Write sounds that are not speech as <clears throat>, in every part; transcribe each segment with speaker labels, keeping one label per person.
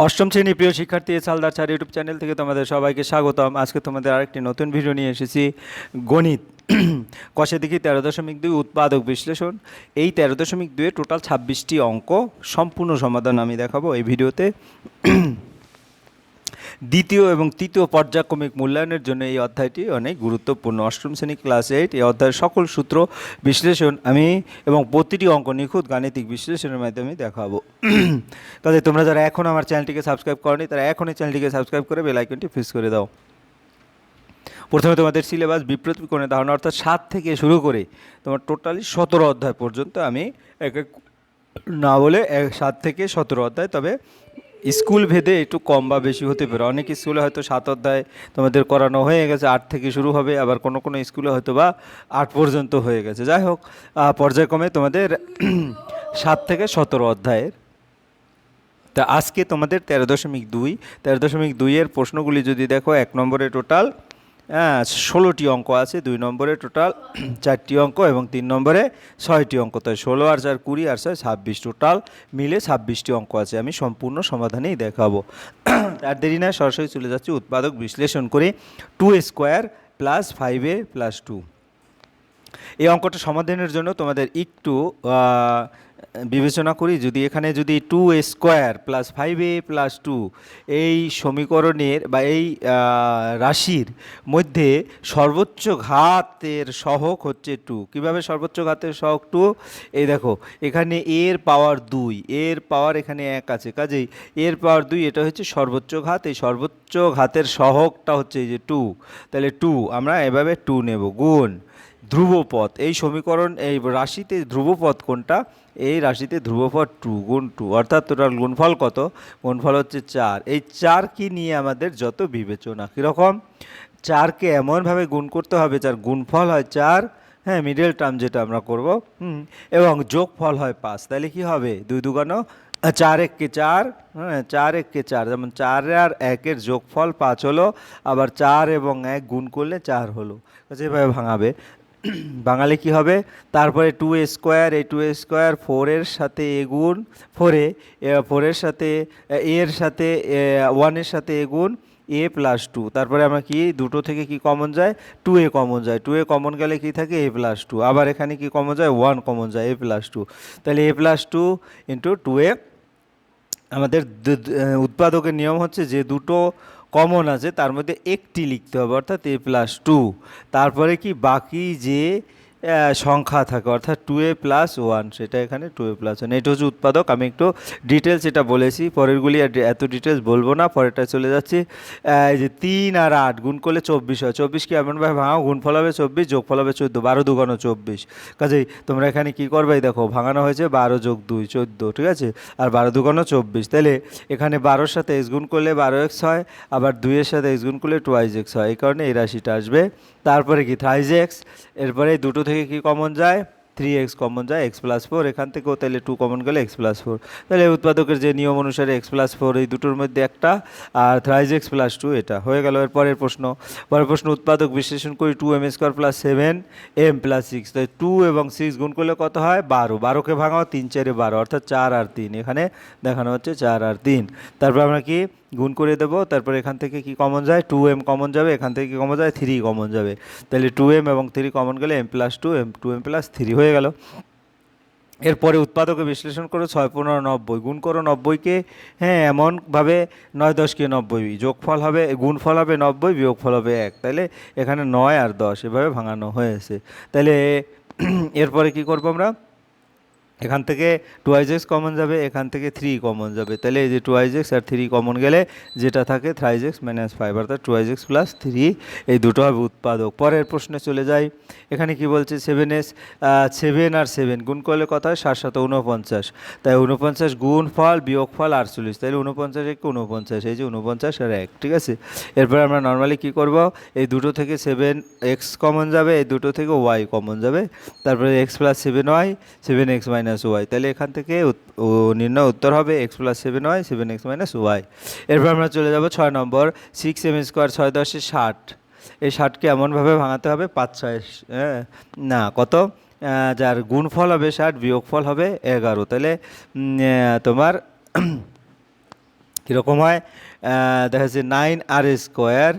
Speaker 1: অষ্টম শ্রেণি প্রিয় শিক্ষার্থী সালদার চার ইউটিউব চ্যানেল থেকে তোমাদের সবাইকে স্বাগতম। আজকে তোমাদের আরেকটি নতুন ভিডিও নিয়ে এসেছি। গণিত। <clears throat> কষে দেখি তেরো দশমিক দুই উৎপাদক বিশ্লেষণ। এই তেরো দশমিক দুয়ে টোটাল ছাব্বিশটি অঙ্ক সম্পূর্ণ সমাধান আমি দেখাবো এই ভিডিওতে <clears throat> দ্বিতীয় এবং তৃতীয় পর্যায়ক্রমিক মূল্যায়নের জন্য এই অধ্যায়টি অনেক গুরুত্বপূর্ণ। অষ্টম শ্রেণি ক্লাস এইট, এই অধ্যায়ের সকল সূত্র বিশ্লেষণ আমি এবং প্রতিটি অঙ্ক নিখুঁত গাণিতিক বিশ্লেষণের মাধ্যমে দেখাবো। কাজে তোমরা যারা এখন আমার চ্যানেলটিকে সাবস্ক্রাইব করনি, তারা এখনই চ্যানেলটিকে সাবস্ক্রাইব করে বেল আইকনটি ফিক্স করে দাও। প্রথমে তোমাদের সিলেবাস বিপ্রতিকরণের ধারণা, অর্থাৎ সাত থেকে শুরু করে তোমার টোটালি সতেরো অধ্যায় পর্যন্ত আমি এক এক না বলে এক সাত থেকে সতেরো অধ্যায়, তবে স্কুল ভেদে একটু কম বা বেশি হতে পারে। অনেক স্কুলে হয়তো সাত অধ্যায় তোমাদের করানো হয়ে গেছে, আট থেকে শুরু হবে, আবার কোনো কোনো স্কুলে হয়তো বা আট পর্যন্ত হয়ে গেছে। যাই হোক পর্যায়ক্রমে তোমাদের <clears throat> সাত থেকে সতেরো অধ্যায়ের। তা আজকে তোমাদের তেরো দশমিক দুই। তেরো দশমিক দুইয়ের প্রশ্নগুলি যদি দেখো, এক নম্বরে টোটাল হ্যাঁ ষোলোটি অঙ্ক আছে, দুই নম্বরে টোটাল <clears throat> চারটি অঙ্ক এবং তিন নম্বরে ছয়টি অঙ্ক। তাই ষোলো আর চার কুড়ি আর ছয়, ছাব্বিশ টোটাল মিলে ছাব্বিশটি অঙ্ক আছে। আমি সম্পূর্ণ সমাধানেই দেখাবো। <clears throat> আর দেরি না সরাসরি চলে যাচ্ছি, উৎপাদক বিশ্লেষণ করে। Two square plus five A plus two এই অঙ্কটা সমাধানের জন্য তোমাদের একটু বিবেচনা করি। যদি এখানে যদি two A square plus five A plus two এই সমীকরণের বা এই রাশির মধ্যে সর্বোচ্চ ঘাতের সহক হচ্ছে টু কীভাবে সর্বোচ্চ ঘাতের সহক টু এই দেখো, এখানে এর পাওয়ার দুই, এর পাওয়ার এখানে এক আছে। কাজেই এর পাওয়ার দুই, এটা হচ্ছে সর্বোচ্চ ঘাত। এই সর্বোচ্চ ঘাতের সহকটা হচ্ছে এই যে টু তাহলে টু আমরা এভাবে টু নেব। গুণ। ধ্রুবপথ এই সমীকরণ, এই রাশিতে ধ্রুবপথ কোনটা? এই রাশিতে ধ্রুবপথ টু গুণ টু। অর্থাৎ টোটাল গুণফল কত? গুণফল হচ্ছে চার। এই চার কি নিয়ে আমাদের যত বিবেচনা? কীরকম? চারকে এমনভাবে গুণ করতে হবে, যার গুণফল হয় চার হ্যাঁ মিডল টার্ম যেটা আমরা করব, হুম, এবং যোগফল হয় পাঁচ। তাহলে কি হবে? দুই দুগানো চার এককে চার হ্যাঁ চার এককে চার। যেমন চার আর একের যোগফল পাঁচ হলো, আবার চার এবং এক গুণ করলে চার হলো। যেভাবে ভাঙাবে। <clears throat> বাঙালি কি হবে? তারপরে টু এ স্কোয়ার এই টু এ স্কোয়ার ফোরের সাথে এ গুণ ফোরে ফোরের সাথে এ, এর সাথে ওয়ানের সাথে এ গুণ এ প্লাস টু তারপরে আমরা কি দুটো থেকে কি কমন যায়? টু এ কমন যায়। টু এ কমন গেলে কি থাকে? এ প্লাস টু আবার এখানে কি কমন যায়? ওয়ান কমন যায়। এ প্লাস টু তাহলে A plus two into two A আমাদের উৎপাদকের নিয়ম হচ্ছে যে দুটো কমন আছে, তার মধ্যে একটি লিখতে হবে, অর্থাৎ এ প্লাস টু তারপরে কি বাকি যে সংখ্যা থাকে, অর্থাৎ টু এ প্লাস ওয়ান সেটা এখানে টু এ প্লাস ওয়ান এটা হচ্ছে উৎপাদক, আমি একটু ডিটেলস এটা বলেছি, পরেরগুলি আর এত ডিটেলস বলব না পরেরটা চলে যাচ্ছি। এই যে তিন আর আট, গুণ করলে চব্বিশ হয়। চব্বিশ কি এমনভাবে ভাঙাও গুণফল হবে চব্বিশ যোগফল হবে চোদ্দ, বারো দুগানো চব্বিশ। কাজেই তোমরা এখানে কী করবে? দেখো, ভাঙানো হয়েছে বারো যোগ দুই, চোদ্দ, ঠিক আছে? আর বারো দুগানো চব্বিশ, তাহলে এখানে বারোর সাথে এক্স গুণ করলে বারো এক্স হয়, আবার দুইয়ের সাথে এক্স গুণ করলে টুয়াইজ এক্স হয়। এই কারণে এই রাশিটা আসবে। তারপরে কি? থ্রাইজ এক্স এরপরে দুটো থেকে কি কমন যায়? থ্রি এক্স কমন যায় এক্স প্লাস ফোর এখান থেকেও তাহলে টু কমন গেলে এক্স প্লাস ফোর তাহলে উৎপাদকের যে নিয়ম অনুসারে এক্স প্লাস ফোর এই দুটোর মধ্যে একটা, আর থ্রাইজ এক্স প্লাস টু এটা। হয়ে গেল এর পরের প্রশ্ন। পরের প্রশ্ন, উৎপাদক বিশ্লেষণ করি two M square plus seven M plus six তাই টু এবং সিক্স গুণ করলে কত হয়? বারো। বারোকে ভাঙাও, তিন, চারে বারো। অর্থাৎ চার আর তিন। এখানে দেখানো হচ্ছে চার আর তিন। তারপর আমরা কি? গুণ করে দেবো, তারপর এখান থেকে কি কমন যায়? টু এম কমন যাবে, এখান থেকে কি কমন যায়? থ্রি কমন যাবে। তাহলে টু এম এবং থ্রি কমন গেলে M plus two M two M plus three হয়ে গেল। এরপরে উৎপাদকে বিশ্লেষণ করো, ছয় পনেরো নব্বই। গুণ করো নব্বইকে হ্যাঁ এমনভাবে নয় দশকে নব্বই। যোগফল হবে, গুণফল হবে নব্বই, বিয়োগফল হবে এক। তাহলে এখানে নয় আর দশ এভাবে ভাঙানো হয়েছে। তাহলে এরপরে কি করব আমরা? এখান থেকে টুয়াইজ এক্স কমন যাবে, এখান থেকে থ্রি কমন যাবে। তাহলে এই যে টুয়াইজ এক্স আর থ্রি কমন গেলে যেটা থাকে থ্রাইজ এক্স মাইনাস ফাইভ অর্থাৎ টুয়াইজ এক্স প্লাস থ্রি এই দুটো হবে উৎপাদক। পরের প্রশ্নে চলে যাই। এখানে কি বলছে সেভেন এস সেভেন আর সেভেন গুণ করলে কত হয়? সাত সাত উনপঞ্চাশ তাই উনপঞ্চাশ গুণ ফল, বিয়োগ ফল, আটচল্লিশ। তাহলে উনপঞ্চাশ এক উনপঞ্চাশ এই যে উনপঞ্চাশ আর এক, ঠিক আছে? এরপর আমরা নর্মালি কি করব? এই দুটো থেকে সেভেন এক্স কমন যাবে, এই দুটো থেকে ওয়াই কমন যাবে। তারপরে X plus seven Y seven X minus Y তাহলে এখান থেকে নির্ণয় উত্তর হবে X plus seven Y seven X minus Y এরপর আমরা চলে যাব ছয় নম্বর সিক্স এম স্কোয়ার ছয় দশে ষাট। এই ষাটকে এমনভাবে ভাঙাতে হবে, পাঁচ ছয় না, কত? যার গুণফল হবে ষাট, বিয়োগফল হবে এগারো। তাহলে তোমার <clears throat> কীরকম হয়? দেখা যাচ্ছে নাইন আর স্কোয়ার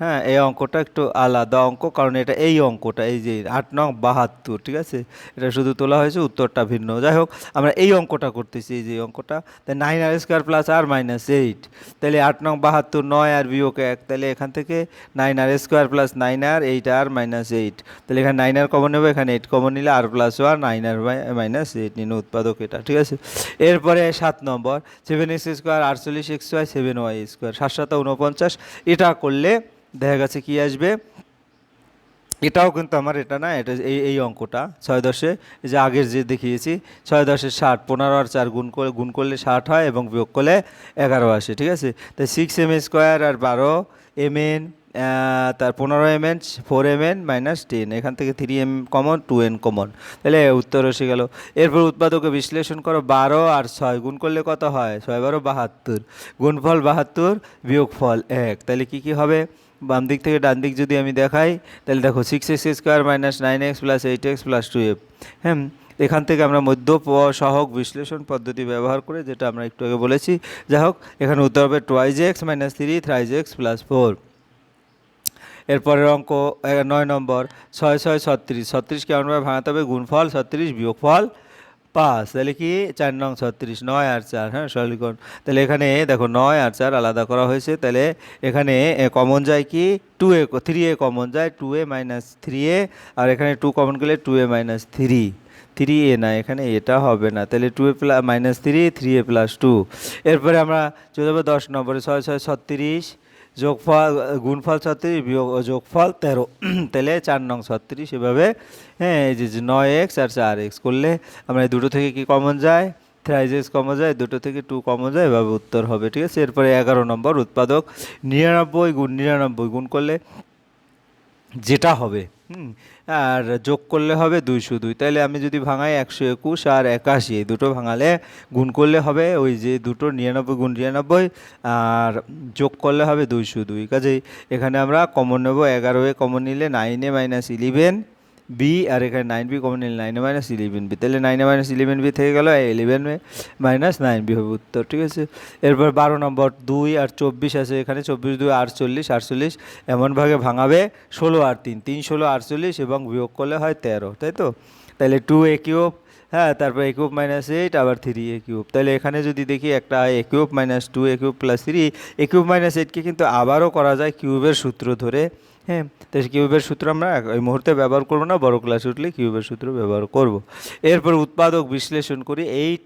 Speaker 1: হ্যাঁ এই অঙ্কটা একটু আলাদা অঙ্ক, কারণ এটা এই অঙ্কটা, এই যে আট নং বাহাত্তর, ঠিক আছে? এটা শুধু তোলা হয়েছে, উত্তরটা ভিন্ন। যাই হোক, আমরা এই অঙ্কটা করতেছি, এই যে অঙ্কটা। তাই nine R square plus R minus eight তাহলে আট নং বাহাত্তর, নয় আর বিয়োগ এক, তাহলে এখান থেকে nine R square plus nine R eight R minus eight তাহলে এখানে নাইন আর কমন নেব, এখানে এইট কমন নিলে R plus one nine R minus eight নিন উৎপাদক এটা, ঠিক আছে? এরপরে সাত নম্বর সেভেন এক্স স্কোয়ার আটচল্লিশ X Y seven Y square সাত সাত উনপঞ্চাশ এটা করলে দেখা গেছে কি আসবে? এটাও কিন্তু আমার এটা না, এটা এই এই অঙ্কটা। ছয় দশে যে আগের যে দেখিয়েছি, ছয় দশে ষাট, পনেরো আর চার গুণ করে, গুণ করলে ষাট হয় এবং বিয়োগ করলে এগারো আসে, ঠিক আছে? তাই সিক্স এম স্কোয়ার আর বারো এম এন তার পনেরো M N four M N minus ten এখান থেকে three M common two N common তাহলে উত্তর এসে গেল। এরপর উৎপাদকে বিশ্লেষণ করো, বারো আর ছয় গুণ করলে কত হয়? ছয় বারো বাহাত্তর। গুণফল বাহাত্তর, বিয়োগফল এক। তাহলে কি কি হবে? বাম দিক থেকে ডান দিক যদি আমি দেখাই, তাহলে দেখো six X square minus nine X plus eight X plus two F হ্যাঁ এখান থেকে আমরা মধ্য সহগ বিশ্লেষণ পদ্ধতি ব্যবহার করে, যেটা আমরা একটু আগে বলেছি। যাই হোক, এখানে উত্তর হবে twice X minus three thrice X plus four এরপরের অঙ্ক নয় নম্বর, ছয় ছয়, ছত্রিশ। ছত্রিশ কেমনভাবে ভাঙাতে হবে, গুণফল, ছত্রিশ বিয়োগফল পাঁচ, তাহলে কি? চার নং ছত্রিশ, নয় আর চার হ্যাঁ সরলীকরণ। তাহলে এখানে দেখো নয় আর চার আলাদা করা হয়েছে, তাহলে এখানে কমন যায় কি? Two A three A common যায় two A minus three A, আর এখানে টু কমন গেলে two A minus three three A না, এখানে এটা হবে না, তাহলে two A plus minus three three A plus two এরপরে আমরা চলে যাব দশ নম্বরে, ছয় ছয়, ছত্রিশ। যোগফল, গুণফল ছত্রিশ, বিয়োগ যোগফল তেরো। তাহলে চার নং ছত্রিশ এভাবে হ্যাঁ এই যে নয় এক্স আর চার এক্স করলে আমরা দুটো থেকে কি কমন যায়? থ্রাইজ এক্স কমন যায়, দুটো থেকে টু কমন যায়, এভাবে উত্তর হবে, ঠিক আছে? এরপরে এগারো নম্বর উৎপাদক, নিরানব্বই গুণ নিরানব্বই গুণ করলে যেটা হবে, হুম, আর যোগ করলে হবে দুইশো দুই। তাহলে আমি যদি ভাঙাই একশো একুশ আর একাশি, এই দুটো ভাঙালে গুণ করলে হবে ওই যে দুটো নিরানব্বই গুণ নিরানব্বই, আর যোগ করলে হবে দুইশো দুই। কাজেই এখানে আমরা কমন নেব এগারোয়ে কমন নিলে নাইনে মাইনাস ইলেভেন বি আর এখানে নাইন বি কমন নিলে নাইনে মাইনাস ইলেভেন বি তাহলে নাইনে মাইনাস ইলেভেন বি থেকে গেল ইলেভেন মাইনাস নাইন বি হবে উত্তর, ঠিক আছে? এরপর বারো নম্বর, দুই আর চব্বিশ আছে এখানে, চব্বিশ, দুই, আটচল্লিশ আটচল্লিশ এমনভাবে ভাঙাবে ষোলো আর তিন তিন, ষোলো, আটচল্লিশ এবং বিয়োগ করলে হয় তেরো, তাই তো? তাহলে টু এ কিউব হ্যাঁ তারপর এ মাইনাস এইট আবার থ্রি এ কিউব তাহলে এখানে যদি দেখি একটা A cube minus two A cube plus three A cube minus এইটকে কিন্তু আবারও করা যায় কিউবের সূত্র ধরে। হ্যাঁ। তো সেই কিউবের সূত্র আমরা ওই মুহূর্তে ব্যবহার করব না, বড় ক্লাস উঠলে কিউবের সূত্র ব্যবহার করব। এরপর উৎপাদক বিশ্লেষণ করি eight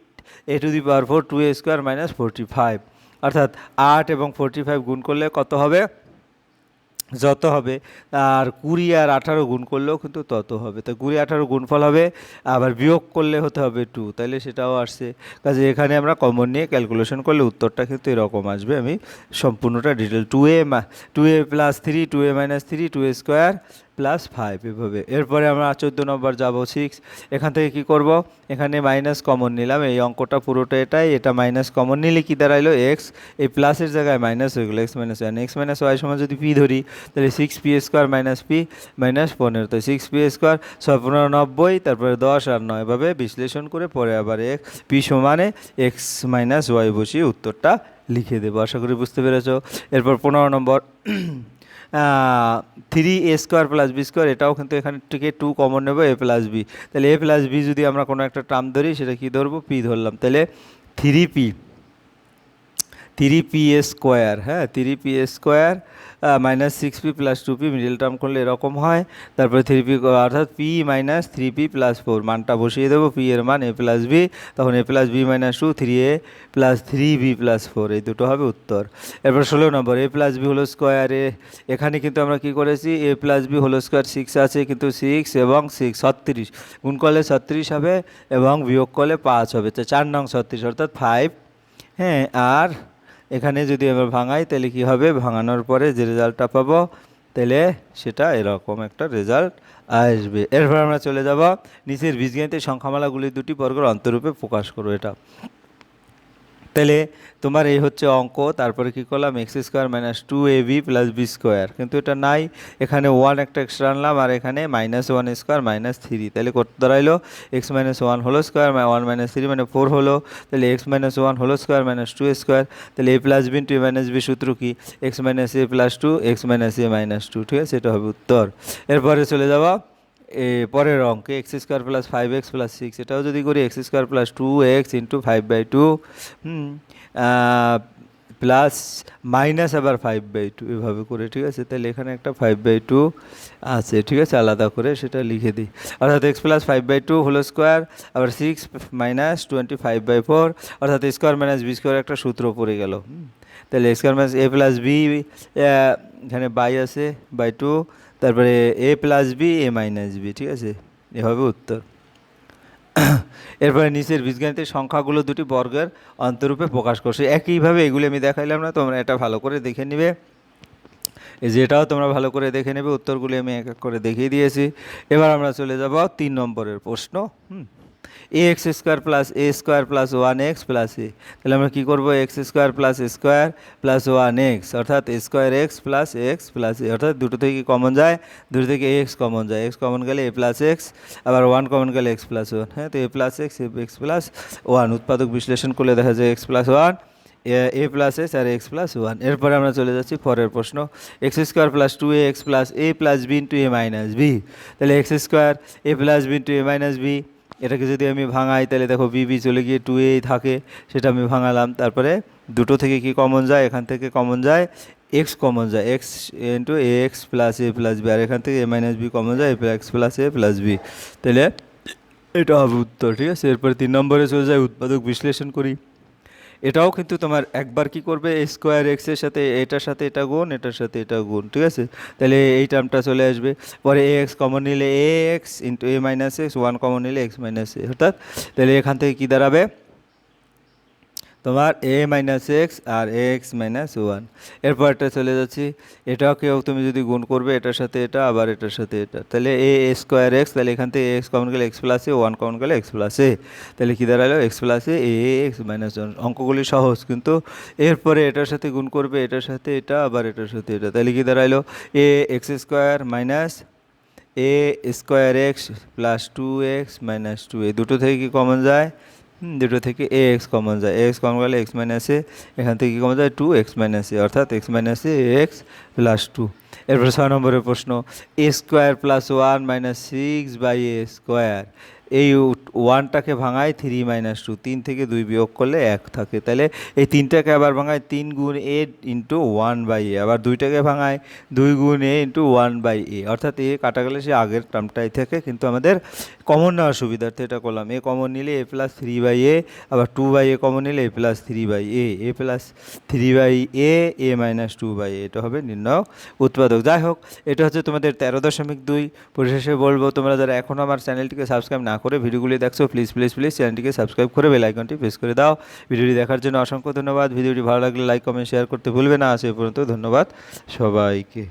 Speaker 1: A to the power four two A square minus forty five অর্থাৎ আট এবং ফোরটি ফাইভ গুণ করলে কত হবে? যত হবে, আর কুড়ি আর আঠারো গুণ করলেও কিন্তু তত হবে। তো কুড়ি, আঠারো গুণফল হবে, আবার বিয়োগ করলে হতে হবে টু তাইলে সেটাও আসছে। কাজে এখানে আমরা কমন নিয়ে ক্যালকুলেশন করলে উত্তরটা কিন্তু এরকম আসবে। আমি সম্পূর্ণটা detail two A two A plus three two A minus three two A square plus five এভাবে। এরপরে আমরা চোদ্দ নম্বর যাব সিক্স এখান থেকে কি করব? এখানে মাইনাস কমন নিলাম। এই অঙ্কটা পুরোটা এটাই, এটা মাইনাস কমন নিলে কি দাঁড়াইলো? এক্স এই প্লাসের জায়গায় মাইনাস হয়ে গেলো X minus one X minus Y সময় যদি পি ধরি, তাহলে six P square minus P minus পনেরো। তো সিক্স পি স্কোয়ার ছয় পনেরো নব্বই তারপরে দশ আর নয় এভাবে বিশ্লেষণ করে পরে আবার এক পি সমানে এক্স মাইনাস ওয়াই বসিয়ে উত্তরটা লিখে দেবো। আশা করি বুঝতে পেরেছ। এরপর পনেরো নম্বর three A square plus B square এটাও কিন্তু এখান থেকে টু কমন নেব এ প্লাস বি তাহলে এ প্লাস বি যদি আমরা কোনো একটা টার্ম ধরি, সেটা কি ধরবো? পি ধরলাম। তাহলে three P three P A square হ্যাঁ three P A square minus six P plus two P middle term করলে এরকম হয়। তারপরে থ্রি পি অর্থাৎ P minus three P plus four মানটা বসিয়ে দেবো পি এর মান এ প্লাস বি তখন A plus B minus two three A plus three B plus four এই দুটো হবে উত্তর। এরপর ষোলো নম্বর এ প্লাস বি হলো স্কোয়ারে এখানে কিন্তু আমরা কি করেছি এ প্লাস বি হলো স্কোয়ার সিক্স আছে, কিন্তু সিক্স এবং সিক্স ছত্রিশ। গুণ করলে ছত্রিশ হবে এবং বিয়োগ করলে পাঁচ হবে, তো চার নং ছত্রিশ, অর্থাৎ ফাইভ হ্যাঁ আর এখানে যদি আমরা ভাঙাই, তাহলে কি হবে? ভাঙানোর পরে যে রেজাল্টটা পাবো, তাহলে সেটা এরকম একটা রেজাল্ট আসবে। এরপর আমরা চলে যাব নিচের বীজগণিতের সংখ্যামালাগুলি দুটি বর্গের অন্তরূপে প্রকাশ করব। এটা তাহলে তোমার এই হচ্ছে অঙ্ক, তারপরে কি করলাম? X square minus two a b plus b square কিন্তু এটা নাই, এখানে ওয়ান একটা এক্সট্রা আনলাম, আর এখানে minus one square minus three তাহলে কত দাঁড়াইলো? এক্স মাইনাস ওয়ান হলো স্কোয়ার ওয়ান মাইনাস থ্রি মানে ফোর হলো। তাহলে এক্স মাইনাস ওয়ান হলো স্কোয়ার মাইনাস টু স্কোয়ার তাহলে a plus b two minus b সূত্র কি? X minus a plus two x minus a minus two ঠিক আছে? এটা হবে উত্তর। এরপরে চলে এ পরের অঙ্কে x square plus five x plus six, এটাও যদি করি x square plus two x into five by two plus minus আবার ফাইভ বাই টু এভাবে করে, ঠিক আছে? তাহলে এখানে একটা ফাইভ বাই টু আছে, ঠিক আছে? আলাদা করে সেটা লিখে দিই। অর্থাৎ x plus five by two হলো স্কোয়ার, আবার six minus twenty five by four, অর্থাৎ স্কোয়ার মাইনাস বি স্কোয়ার একটা সূত্র পড়ে গেল তাহলে square minus a plus b এখানে বাই আছে বাই টু তারপরে a plus b a minus b ঠিক আছে? এভাবে উত্তর। এরপরে নিচের বীজগণিতের সংখ্যাগুলো দুটি বর্গের অন্তরূপে প্রকাশ করছে। একইভাবে এগুলি আমি দেখাইলাম না, তোমরা এটা ভালো করে দেখে নিবে। যেটাও তোমরা ভালো করে দেখে নেবে, উত্তরগুলি আমি এক এক করে দেখিয়ে দিয়েছি। এবার আমরা চলে যাব তিন নম্বরের প্রশ্ন, হুম? A x square plus a square plus one x plus a তাহলে আমরা কী করব? X square plus square plus one x অর্থাৎ square x plus x plus a অর্থাৎ দুটো থেকে কমন যায়? দুটো থেকে এক্স কমন যায়। এক্স কমন গেলে এ প্লাস এক্স আবার ওয়ান কমন গেলে এক্স প্লাস ওয়ান হ্যাঁ তো a plus x x plus one উৎপাদক বিশ্লেষণ করলে দেখা যায় x plus one a plus s R x plus one এরপরে আমরা চলে যাচ্ছি পরের প্রশ্ন। X square plus two a x plus a plus b into a minus b তাহলে x square a plus b into a minus b এটাকে যদি আমি ভাঙাই, তাহলে দেখো বিবি চলে গিয়ে টু এই থাকে, সেটা আমি ভাঙালাম। তারপরে দুটো থেকে কি কমন যায়? এখান থেকে কমন যায় এক্স কমন যায়। X into a x plus a plus b আর এখান থেকে এ মাইনাস বি কমন যায় a x plus a plus b তাহলে এটা হবে উত্তর, ঠিক আছে? এরপরে তিন নম্বরে চলে যায় উৎপাদক বিশ্লেষণ করি। এটাও কিন্তু তোমার একবার কি করবে? স্কোয়ার এক্সের সাথে এটার সাথে এটা গুণ, এটার সাথে এটা গুণ, ঠিক আছে? তাহলে এই টার্মটা চলে আসবে। পরে এ এক্স কমন নিলে a x into a minus x one common নিলে এক্স মাইনাস এ অর্থাৎ তাহলে এখান থেকে কী দাঁড়াবে? তোমার এ মাইনাস এক্স আর এক্স মাইনাস ওয়ান এরপর এটা চলে যাচ্ছি। এটাকেও তুমি যদি গুণ করবে, এটার সাথে এটা, আবার এটার সাথে এটা। তাহলে এ স্কোয়ার এক্স তাহলে এখান থেকে এক্স কমন গেলে x plus a one common গেলে এক্স প্লাস এ তাহলে কী দাঁড়াল? X plus a a x minus one অঙ্কগুলি সহজ কিন্তু। এরপরে এটার সাথে গুণ করবে, এটার সাথে এটা, আবার এটার সাথে এটা। তাহলে কী দাঁড়াল? A x square minus a square x plus two x minus two a দুটো থেকে কি কমন যায়? দুটো থেকে এ এক্স কমন যায়। এক্স কমন গেলে এক্স মাইনাস এ, এখান থেকে কি কমন যায়? টু এক্স মাইনাস এ, অর্থাৎ x minus a x plus two এরপর ছয় নম্বরের প্রশ্ন, a square plus one minus six by a square এই ওয়ানটাকে ভাঙায় থ্রি মাইনাস টু তিন থেকে দুই বিয়োগ করলে এক থাকে। তাহলে এই তিনটাকে আবার ভাঙায় তিন গুণ a into one by a আবার দুইটাকে ভাঙায় দুই গুণ a into one by a অর্থাৎ এ কাটা গেলে সে আগের টার্মটাই থাকে, কিন্তু আমাদের কমন নেওয়ার সুবিধার্থে এটা করলাম। এ কমন নিলে a plus three by a আবার টু বাই এ কমন নিলে a plus three by a a plus three by a a minus two by a এটা হবে নির্ণয় উৎপাদক। যাই হোক, এটা হচ্ছে তোমাদের তেরো দশমিক দুই। পরিশেষে বলব, তোমরা যারা এখনও আমার চ্যানেলটিকে সাবস্ক্রাইব না করে ভিডিওগুলি দেখছ প্লিজ প্লিজ প্লিজ চ্যানেলটিকে সাবস্ক্রাইব করে বেল আইকনটি প্রেস করে দাও। ভিডিওটি দেখার জন্য অসংখ্য ধন্যবাদ। ভিডিওটি ভালো লাগলে লাইক কমেন্ট শেয়ার করতে ভুলবে না। আসে পর্যন্ত ধন্যবাদ সবাইকে।